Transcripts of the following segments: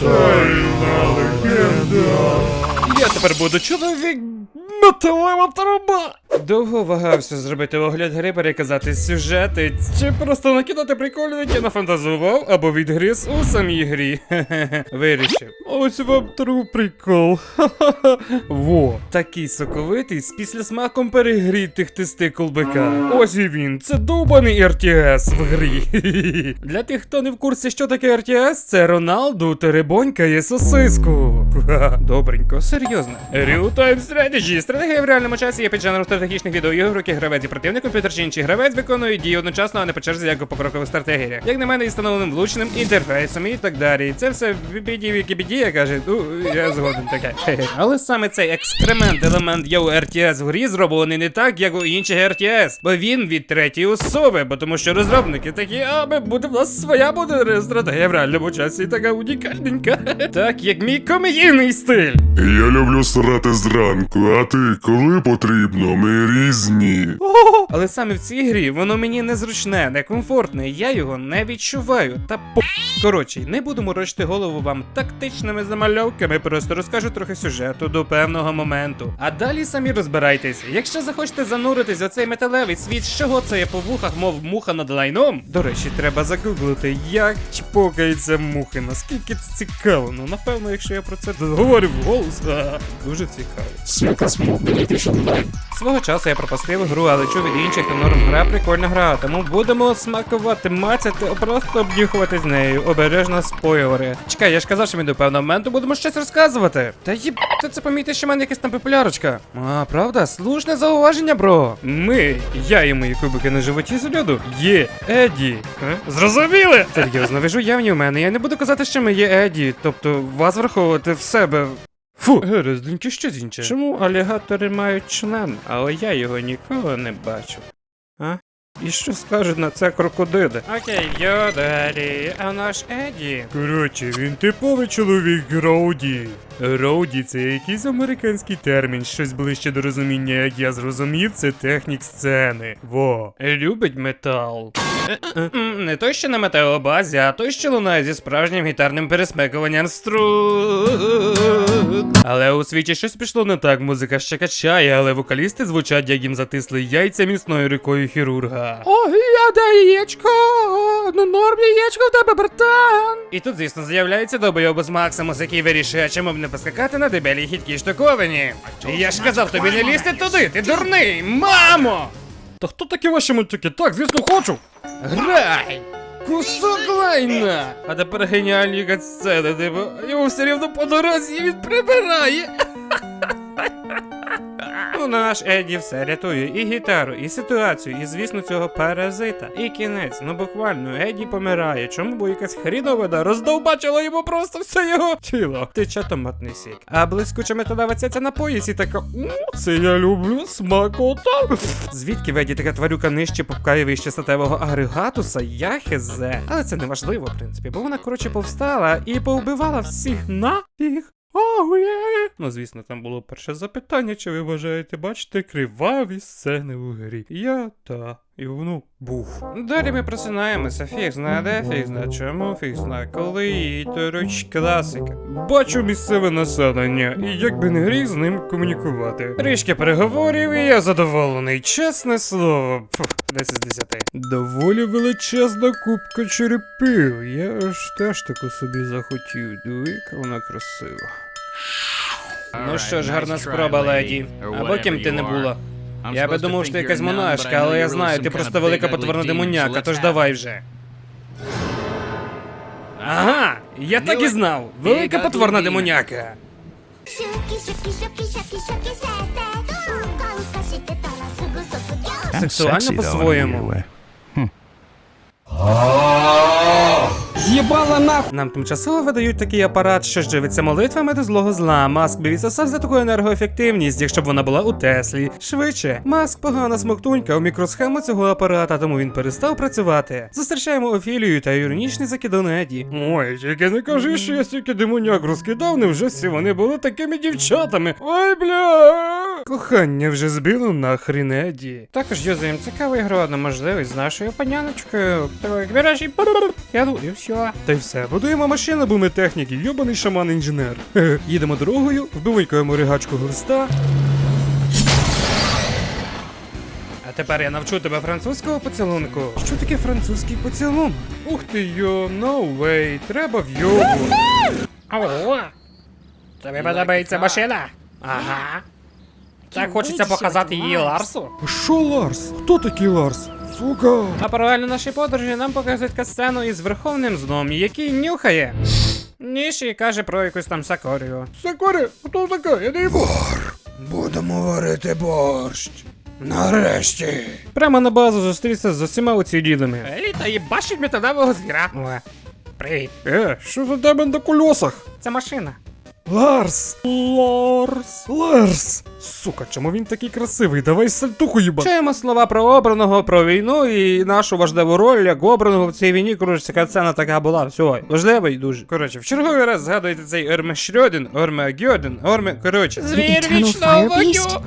Тайна легенда. Я тепер буду чоловік металева труба. Довго вагався зробити огляд гри, переказати сюжети, чи просто накидати приколів, які нафантазував, або відгриз у самій грі. Вирішив. Ось вам тру прикол. Во. Такий соковитий з післясмаком перегрітих тестикул бика. Ось і він. Це довбаний RTS в грі. Для тих, хто не в курсі, що таке RTS, це Роналду теребонькає сосиску. Добренько, серйозно. Real-time strategy. Стратегія в реальному часі є піджанром стратегічних відеоігр, в яких гравець і противник, комп'ютер чи інший гравець виконують дії одночасно, а не по черзі, як у покрокових стратегіях. Як на мене, і встановленим влучним інтерфейсом і так далі. Це все біді вікібідія каже, ну я згоден таке. Але саме цей екскремент елемент є у RTS в грі зроблений не так, як у інших RTS, бо він від третьої особи, бо тому що розробники такі, а ми буде в нас своя буде стратегія в реальному часі, така унікальненька. Так як мій комедійний стиль. Я люблю срати зранку, а ти коли потрібно, ми різні. Але саме в цій грі воно мені незручне, некомфортне, я його не відчуваю. Та по. Коротше, не буду морочити голову вам тактичними замальовками, просто розкажу трохи сюжету до певного моменту. А далі самі розбирайтесь. Якщо захочете зануритись у цей металевий світ, з чого це я по вухах, мов муха над лайном. До речі, треба загуглити, як чпокаються мухи. Наскільки це цікаво. Ну напевно, якщо я про це говорю вголос, а, дуже цікаво. Свого часу я пропустив гру, але чув від інших норм гра прикольна гра, тому будемо смакувати, мацати, просто обнюхувати з нею. Обережно спойлери. Чекай, я ж казав, що ми до певного моменту будемо щось розказувати. Та їб, ти це помітиш, що в мене якась там популярочка. А, правда? Слушне зауваження, бро. Ми, я і мої кубики на животі з льоду, є Еді. Е? Зрозуміли? Серйозно, ви ж уявні у мене. Я не буду казати, що ми є Еді, тобто вас враховувати в себе. Фу, Герезденьки, що зінче. Чому алігатори мають член, але я його ніколи не бачив? І що скажуть на це крокодили? Окей, йо далі, а наш Еді. Коротше, він типовий чоловік Гроуді. Роуді це якийсь американський термін, щось ближче до розуміння, як я зрозумів, це технік сцени. Во. Любить метал. Не той, що на метеобазі, а той, що лунає зі справжнім гітарним пересмикуванням струн. Але у світі щось пішло не так, музика ще качає, але вокалісти звучать, як їм затисли яйця міцною рукою хірурга. О, я де яєчко? Ну норм яєчко в тебе, братан. І тут, звісно, з'являється добойобус Максимус, який вирішує, чому б не поскакати на дебелій хіткій штуковині. Я ж казав тобі не лізти туди, ти дурний, мамо! Та хто такі ваші мультики? Так, звісно, хочу. Грай! Кусок лайна! А тепер геніальні катсцени, типу, йому все рівно по дорозі і він прибирає. Ну, наш Еді все рятує і гітару, і ситуацію, і звісно цього паразита. І кінець, ну буквально, Еді помирає. Чому? Бо якась хріновина роздовбачила йому просто все його тіло. Тече томатний сік. А блискуча методова цяця на поясі така. «О, Це я люблю смакота. Звідки в Еді така тварюка нижче пупка і вище статевого агрегатуса? Я хезе. Але це не важливо, в принципі, бо вона коротше повстала і повбивала всіх нафіг. Оу є! Ну, звісно, там було перше запитання, чи ви бажаєте бачити криваві сцени у грі. Я та. І воно був. Далі ми просинаємося, фіг знає де, фіг знає чому, фіг знає коли, і дороч класика. Бачу місцеве населення, і як би не гріх з ним комунікувати. Трішки переговорів, і я задоволений, чесне слово. Фух, 10 з 10. Доволі величезна кубка черепів. Я ж теж таку собі захотів. Яка вона красива. Ну що ж, гарна спроба, леді. Або ким ти не була. Я би думав, що ти якась монашка, але я знаю, ти просто велика потворна демоняка, тож давай вже. Ага, я так і знав. Велика потворна демоняка. シュ З'їбала нахуй! Нам тимчасово видають такий апарат, що живиться молитвами до злого зла. Маск би відсосав за таку енергоефективність, якщо б вона була у Теслі. Швидше, маск погана смоктунька у мікросхему цього апарата, тому він перестав працювати. Зустрічаємо Офілію та іронічний закидон Еді. Ой, тільки не кажи, що я стільки демоняк розкидав, невже всі вони були такими дівчатами. Ой, бля. Кохання вже збило нахрін Еді. Також юзаємо цікаву ігру одну можливість з нашою паняночкою. Так, бережі. Я ну і все. Та й все. Будуємо машину, бо ми техніки, йобаний шаман-інженер. Їдемо дорогою, вбивайкаємо ригачку глиста. А тепер я навчу тебе французького поцілунку. Що таке французький поцілунок? Ух ти йо, no way, треба в йогу. Ого! Тобі подобається машина? Ага. Так хочеться показати її Ларсу. Що Ларс? Хто такий Ларс? Сука. А паралельно нашій подорожі нам показують касцену із верховним зном, який нюхає. Ніші каже про якусь там Сакорію. Сакорі? Хто така? Я не йому. Будемо варити борщ. Нарешті. Прямо на базу зустрівся з усіма уцілілими. Ей, та їбашить металевого звіра. О, Привіт. Е, що за тебе на колесах? Це машина. Ларс! Ларс! Ларс! Сука, чому він такий красивий? Давай сальтуху їба. Чуємо слова про обраного, про війну і нашу важливу роль як обраного в цій війні. Коротше, кацена така була. Все, важливий дуже. Коротше, в черговий раз згадуєте цей Ерме Шрёден, Орме Гьоден, Орме. Коротше, Звір вічного вогню. beast?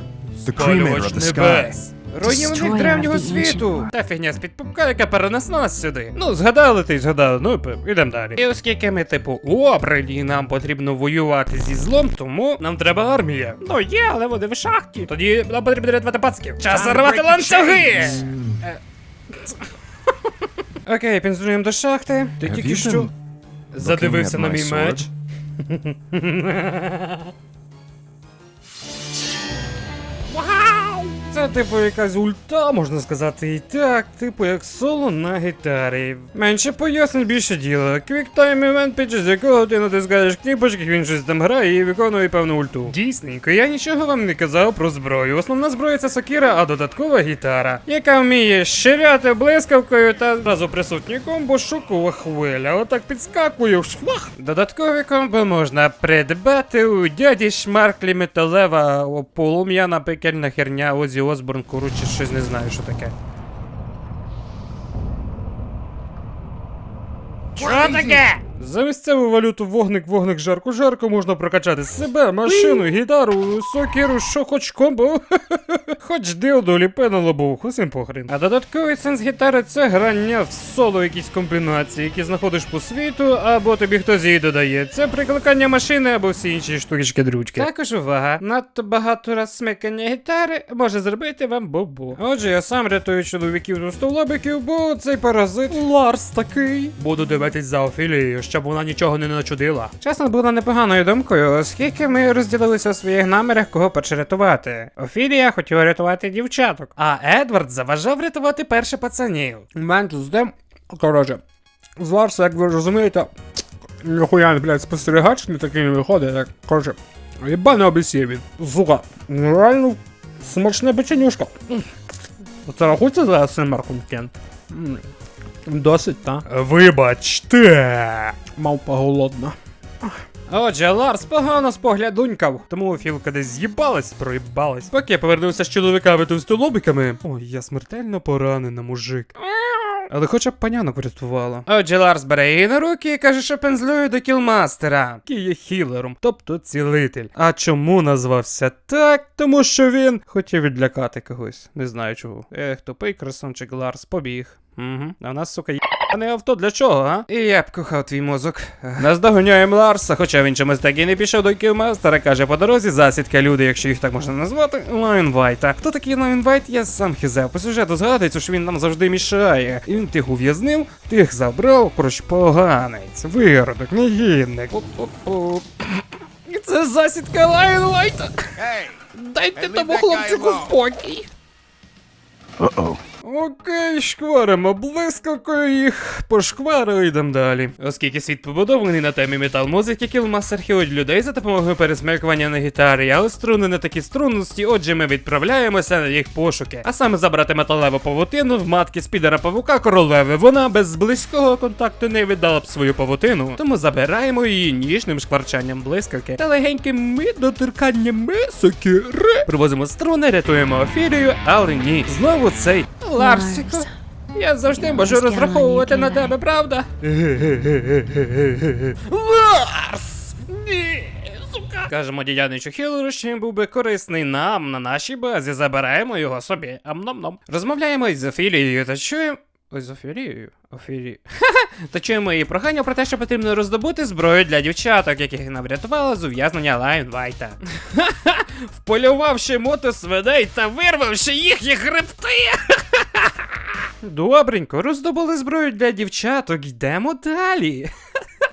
Спалювач небес. Руйнівник древнього світу. Та фігня з підпупка, яка перенесла нас сюди. Ну, згадали ти й згадали, ну ідемо далі. І оскільки ми, типу, обрані, і нам потрібно воювати зі злом, тому нам треба армія. Ну є, але вони в шахті. Тоді нам потрібно рятувати пацків. Час зарвати ланцюги! Окей, пензуємо до шахти. Ти тільки що задивився на мій меч. Це типу якась ульта, можна сказати, і так, типу як соло на гітарі. Менше пояснень, більше діла. Квіктайм івент, під час якого ти натискаєш кніпочки, він щось там грає і виконує певну ульту. Дійсненько, я нічого вам не казав про зброю. Основна зброя це сокира, а додаткова гітара, яка вміє щиряти блискавкою та зразу присутній комбо шокова хвиля. Отак підскакує в швах. Додаткові комбо можна придбати у дяді Шмарклі металева полум'яна пекельна херня Озі Осборн, коротше, щось не знаю, що таке. Що таке? За місцеву валюту вогник, вогник, жарко, жарко можна прокачати себе, машину, гітару, сокиру, що хоч комбо. Хоч дилду ліпе на усім похрен. А додатковий сенс гітари це грання в соло якісь комбінації, які знаходиш по світу, або тобі хтось її додає. Це прикликання машини або всі інші штучки дрючки. Також увага, надто багато раз смикання гітари може зробити вам бобо. Отже, я сам рятую чоловіків з стовлобиків, бо цей паразит Ларс такий. Буду дивитись за Офілією, щоб вона нічого не начудила. Чесно, було непоганою думкою, оскільки ми розділилися у своїх намірах, кого перше рятувати. Офілія хотіла рятувати дівчаток, а Едвард заважав рятувати перше пацанів. Мен з дем, коротше, з Ларса, як ви розумієте, ніхуя, блядь, спостерігач не такий не виходить, як, коротше, єбаний обісє він. Сука, реально смачне печенюшка. Оце рахується за Семарком Кен? Досить, та? Вибачте. Мавпа голодна. Отже, Ларс погано споглядунькав, тому Філка десь з'їбалась, проїбалась. Поки я повернувся з чоловіками товстолобиками. Ой, я смертельно поранена, мужик. Але хоча б панянок врятувала. Отже, Ларс бере її на руки і каже, що пензлює до кілмастера, який є хілером, тобто цілитель. А чому назвався так? Тому що він хотів відлякати когось. Не знаю чого. Ех, тупий красунчик Ларс побіг. Угу. А в нас, сука, не авто для чого, а? І я б кохав твій мозок. Наздоганяємо Ларса, хоча він чомусь так і не пішов до кілмастера, каже по дорозі засідка люди, якщо їх так можна назвати, Лайнвайта. Хто такий Лайнвайт, я сам хизав. По сюжету згадується, що він нам завжди мішає. І він тих ув'язнив, тих забрав, коротше, поганець, виродок, негідник. Це засідка Лайнвайта. Дайте тому хлопчику спокій. Окей, шкваримо блискавкою їх, пошкварили йдемо далі. Оскільки світ побудований на темі метал музики, кілмастер хилить людей за допомогою пересмикування на гітарі, але струни не такі струнності, отже ми відправляємося на їх пошуки. А саме забрати металеву павутину в матки спідера павука королеви. Вона без близького контакту не віддала б свою павутину, тому забираємо її ніжним шкварчанням блискавки та легеньким доторканням сокири. Привозимо струни, рятуємо Офірію, але ні. Знову цей Ларсико. Я завжди можу розраховувати на тебе, правда? Ларс! Ні, сука! Кажемо діяничу Хілеру, що він був би корисний нам на нашій базі. Забираємо його собі. Амном-ном. Розмовляємо із філією, та чуємо. Ой, з Офірією. Офірію. Та чуємо її прохання про те, що потрібно роздобути зброю для дівчаток, яких нам врятували з ув'язнення Лайнвайта. Вполювавши мотосвиней та вирвавши їхні хребти. Добренько, роздобули зброю для дівчаток, йдемо далі.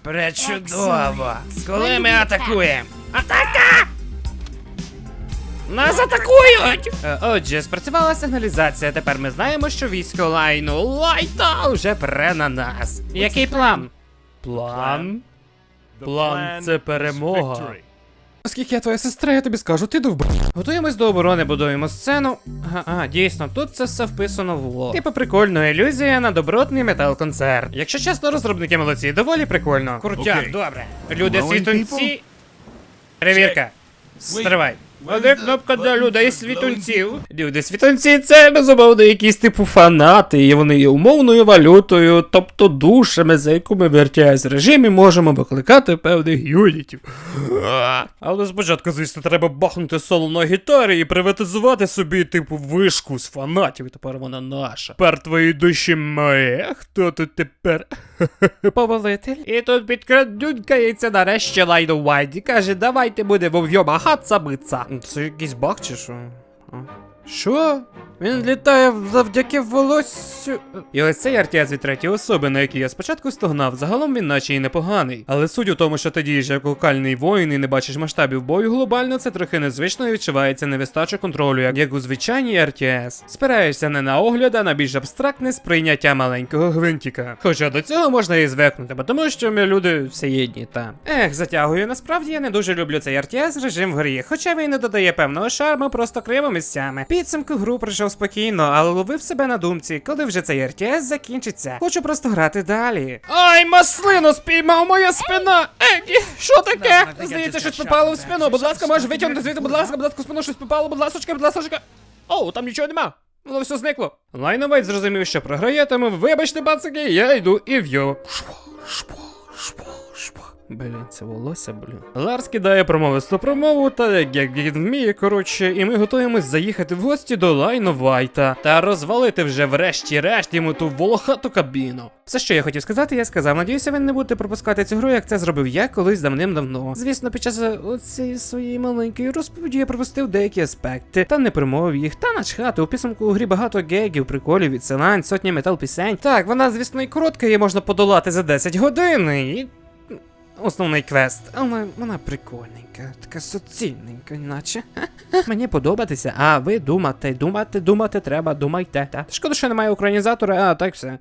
Пречудово. Коли ми атакуємо? Атака! Нас атакують! Е, Отже, спрацювала сигналізація. Тепер ми знаємо, що військо лайну лайта вже пре на нас. Який план? План? План це перемога. Оскільки я твоя сестра, я тобі скажу, ти довб. Готуємось до оборони, будуємо сцену. А, дійсно, тут це все вписано в ло. Типу прикольно, ілюзія на добротний метал-концерт. Якщо чесно, розробники молодці, доволі прикольно. Крутяк, Окей. добре. Люди світунці. Перевірка. Стривай. Одна кнопка для людей світунців. Люди світунці це безумовно якісь типу фанати, і вони є умовною валютою, тобто душами, за яку ми в RTS режимі можемо викликати певних юнітів. Але спочатку, звісно, треба бахнути соло на гітарі і приватизувати собі, типу, вишку з фанатів, і тепер вона наша. Тепер твої душі моє. Хто тут тепер? Повелитель. І тут підкрадюнькається нарешті Лайно Вайді. Каже, давайте будемо вйомагатися биться. Це якийсь баг чи що? Що? Він літає завдяки волоссю. І ось цей артіаз від третьої особи, на який я спочатку стогнав, загалом він наче і непоганий. Але суть у тому, що ти дієш як локальний воїн і не бачиш масштабів бою глобально, це трохи незвично і відчувається невистача контролю, як, у звичайній RTS. Спираєшся не на огляд, а на більш абстрактне сприйняття маленького гвинтика. Хоча до цього можна і звикнути, бо тому що ми люди всеєдні, та. Ех, затягую. Насправді я не дуже люблю цей RTS режим в грі, хоча він не додає певного шарму, просто криво місцями. Підсумку гру пройшов спокійно, але ловив себе на думці, коли вже цей RTS закінчиться. Хочу просто грати далі. Ай, маслину спіймав моя спина! Егі, що таке? Здається, щось попало в спину. Будь ласка, можеш витягнути звідти, будь ласка, будь ласка, спину щось попало, будь ласка, будь ласка. О, там нічого нема. Воно все зникло. Лайновець зрозумів, що програє, тому вибачте, пацаки, я йду і в'ю. Блін, це волосся, блін. Ларс кидає промовисту промову, та як, як він вміє, коротше, і ми готуємось заїхати в гості до Лайно Вайта та розвалити вже врешті-решт йому ту волохату кабіну. Все, що я хотів сказати, я сказав. Надіюся, ви не будете пропускати цю гру, як це зробив я колись давним-давно. Звісно, під час оцієї своєї маленької розповіді я пропустив деякі аспекти, та не промовив їх, та начхати. У підсумку у грі багато гегів, приколів, відсилань, сотні метал пісень. Так, вона, звісно, і коротка, її можна подолати за 10 годин. І основний квест, але вона прикольненька, така суцільненька, іначе. Мені подобатися, а ви думати, думати, думати треба, думайте. Та. Шкода, що немає українізатора, а так все.